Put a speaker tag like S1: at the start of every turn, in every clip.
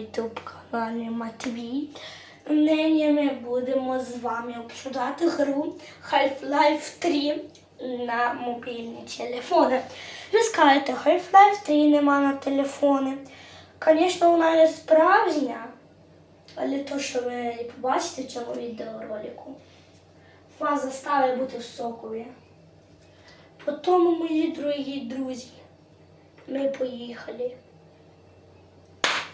S1: YouTube каналі Матвій. Нині ми будемо з вами обсуждати гру Half-Life 3 на мобільні телефони. Ви скажете, Half-Life 3 нема на телефони. Звісно, вона не справжня, але то, що ви побачите в цьому відеоролику, вас заставить бути в сокові. Потім, мої дорогі друзі, ми поїхали.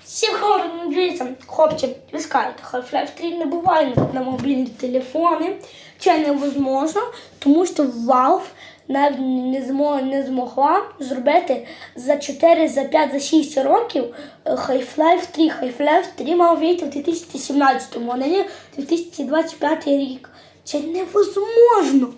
S1: Всі хор- дивіться, хлопці, ви скажете, Half-Life 3 не буває на, мобільні телефони. Це невозможно, тому що Valve навіть не, змо, не змогла зробити за 4, за 5, за 6 років е, Half-Life 3. Half-Life 3 мав вийти в 2017-му, а не в 2025 рік. Це невозможно.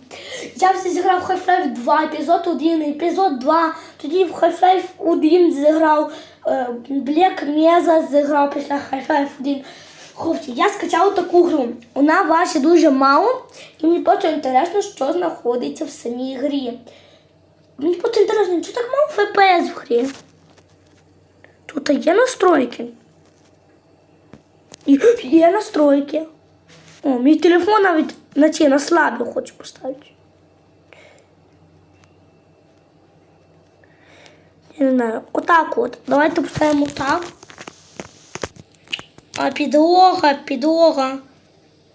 S1: Я все зіграв в Half-Life 2, епізод 1, епізод 2, тоді в Half-Life 1 зіграв, е, Black Mesa зіграв після Half-Life 1. Хлопці, я скачала таку гру. Вона важить дуже мало, і мені просто інтересно, що знаходиться в самій грі. Мені просто інтересно, що так мало FPS в грі. Тут є настройки. І Є настройки. О, мій телефон навіть на ці на слабі хочу поставити. Я не знаю. Отак от. Давайте поставимо так. А підлога, підлога.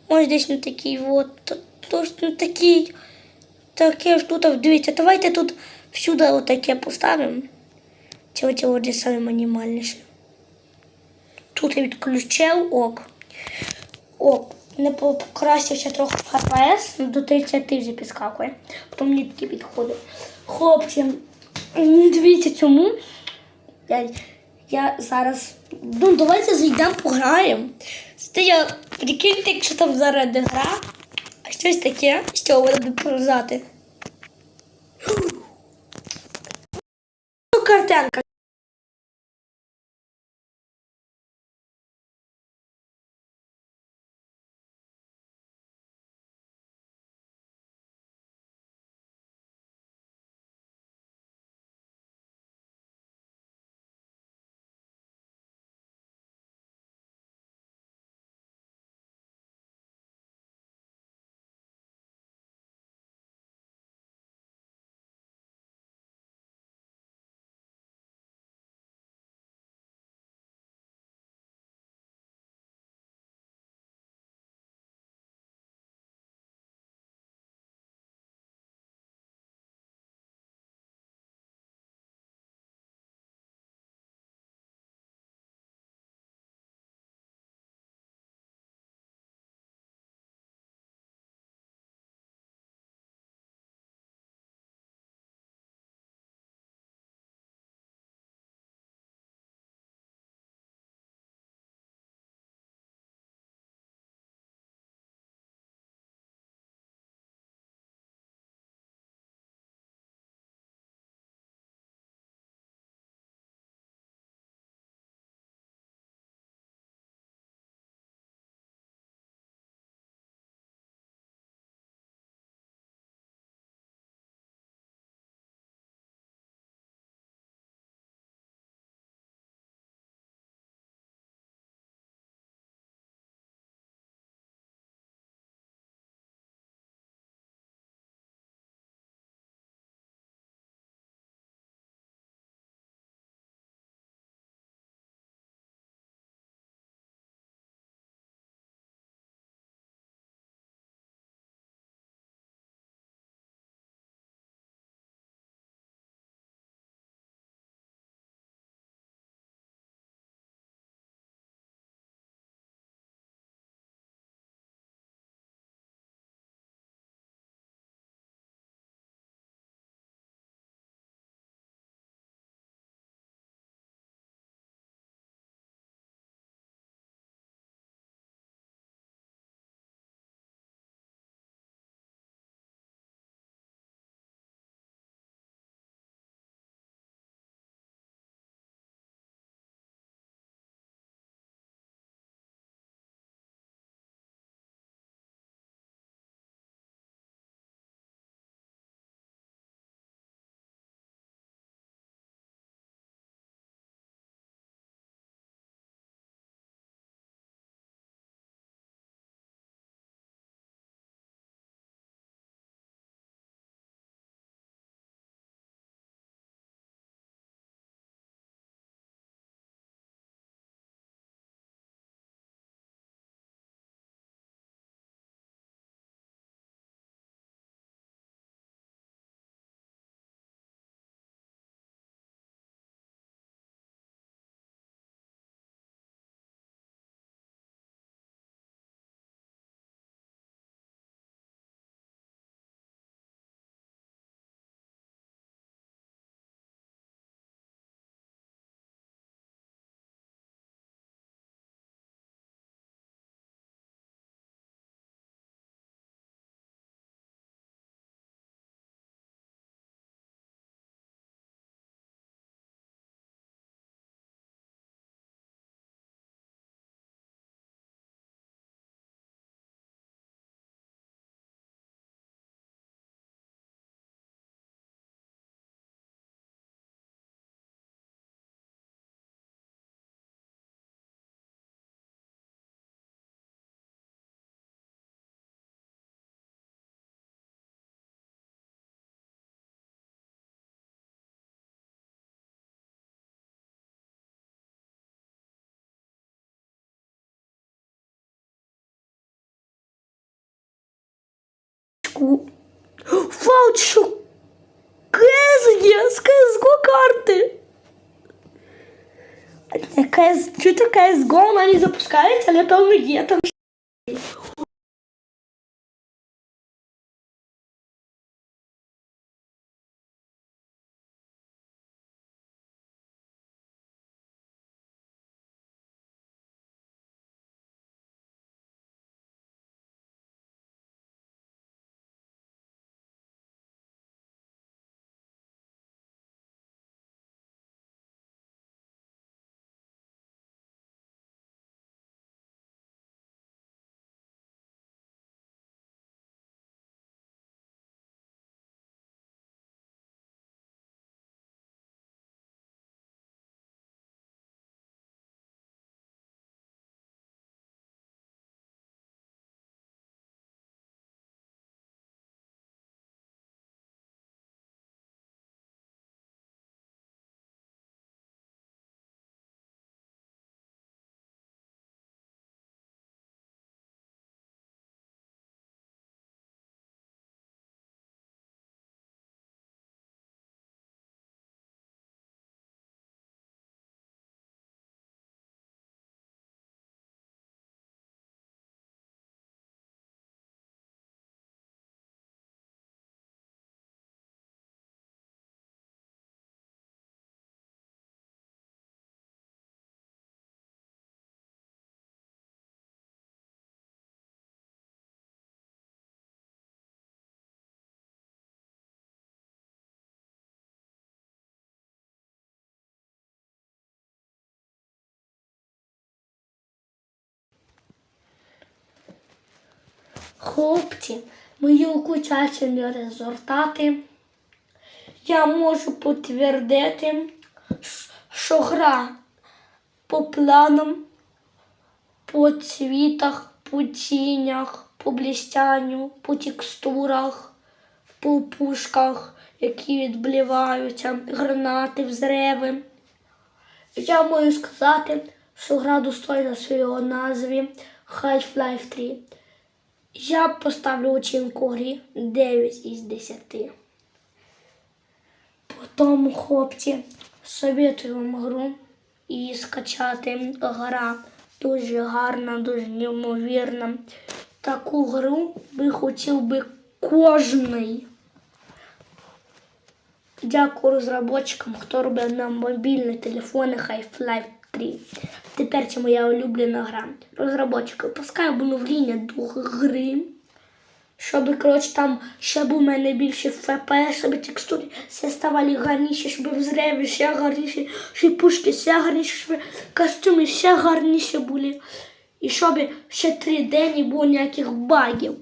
S1: Ось десь на такий от. Т- Тож на такий. Таке ж тут, дивіться, давайте тут всюди отаке поставимо. Це оце от саме мінімальніше. Тут я відключив ок. Ок, не покращився трохи FPS, до 30 вже підскакує. Потім мені таки підходить. Хлопці, дивіться цьому. Я, я зараз. Ну, давайте зайдемо пограємо. Це я прикиньте, якщо там зараз не гра, а щось таке, що буде показати. Ну, картинка. Ку. Фалчу є з CSGO карти. То CSGO вона не запускається, але певно є там. Хлопці, мої окончательні результати. Я можу підтвердити, що гра по планам, по цвітах, по тінях, по блістянню, по текстурах, по пушках, які відбліваються, гранати, взриви. Я можу сказати, що гра достойна своєї назві Half-Life 3. Я поставлю оцінку грі 9 із 10. Потім, хлопці, советую вам гру і скачати гра. Дуже гарна, дуже неймовірна. Таку гру би хотів би кожний. Дякую розробникам, хто робив на мобільні телефони Half-Life 3. Тепер це моя улюблена гра. Розробники, пускай обновлення до гри. Щоб, коротше, там ще був у мене більше ФПС, щоб текстури все ставали гарніші, щоб взриви ще гарніші, щоб пушки ще гарніші, щоб костюми ще гарніші були. І щоб ще три дні не було ніяких багів.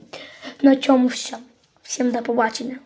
S1: На цьому все. Всім до побачення.